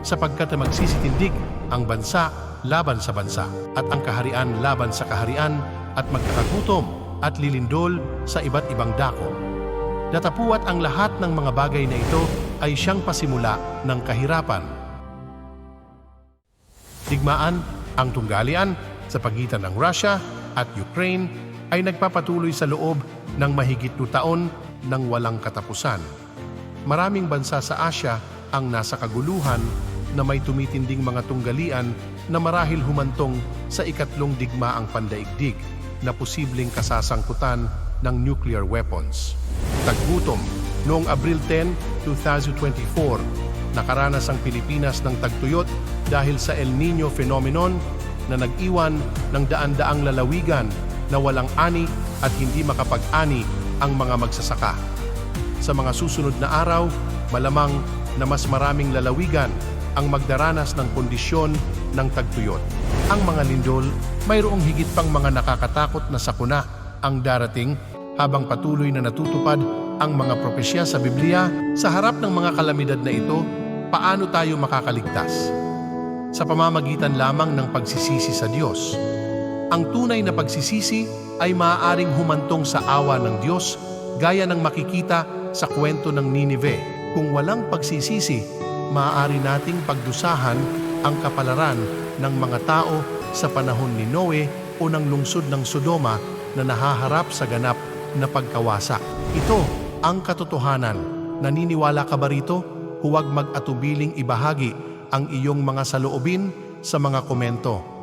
sapagkat magsisitindig ang bansa laban sa bansa at ang kaharian laban sa kaharian at magkakagutom at lilindol sa iba't ibang dako. Datapuat ang lahat ng mga bagay na ito ay siyang pasimula ng kahirapan. Digmaan ang tunggalian sa pagitan ng Russia at Ukraine ay nagpapatuloy sa loob ng mahigit tu taon ng walang katapusan. Maraming bansa sa Asya ang nasa kaguluhan na may tumitinding mga tunggalian na marahil humantong sa ikatlong digmaang pandaigdig na posibleng kasasangkutan ng nuclear weapons. Taggutom noong Abril 10, 2024, nakaranas ang Pilipinas ng tagtuyot dahil sa El Nino phenomenon na nag-iwan ng daan-daang lalawigan na walang ani at hindi makapag-ani ang mga magsasaka. Sa mga susunod na araw, malamang na mas maraming lalawigan ang magdaranas ng kondisyon ng tagtuyot. Ang mga lindol, mayroong higit pang mga nakakatakot na sakuna ang darating habang patuloy na natutupad ang mga propesya sa Biblia sa harap ng mga kalamidad na ito, paano tayo makakaligtas? Sa pamamagitan lamang ng pagsisisi sa Diyos. Ang tunay na pagsisisi ay maaaring humantong sa awa ng Diyos gaya ng makikita sa kwento ng Ninive. Kung walang pagsisisi, maaari nating pagdusahan ang kapalaran ng mga tao sa panahon ni Noe o ng lungsod ng Sodoma na nahaharap sa ganap na pagkawasak. Ito ang katotohanan. Naniniwala ka ba rito? Huwag mag-atubiling ibahagi ang iyong mga saloobin sa mga komento.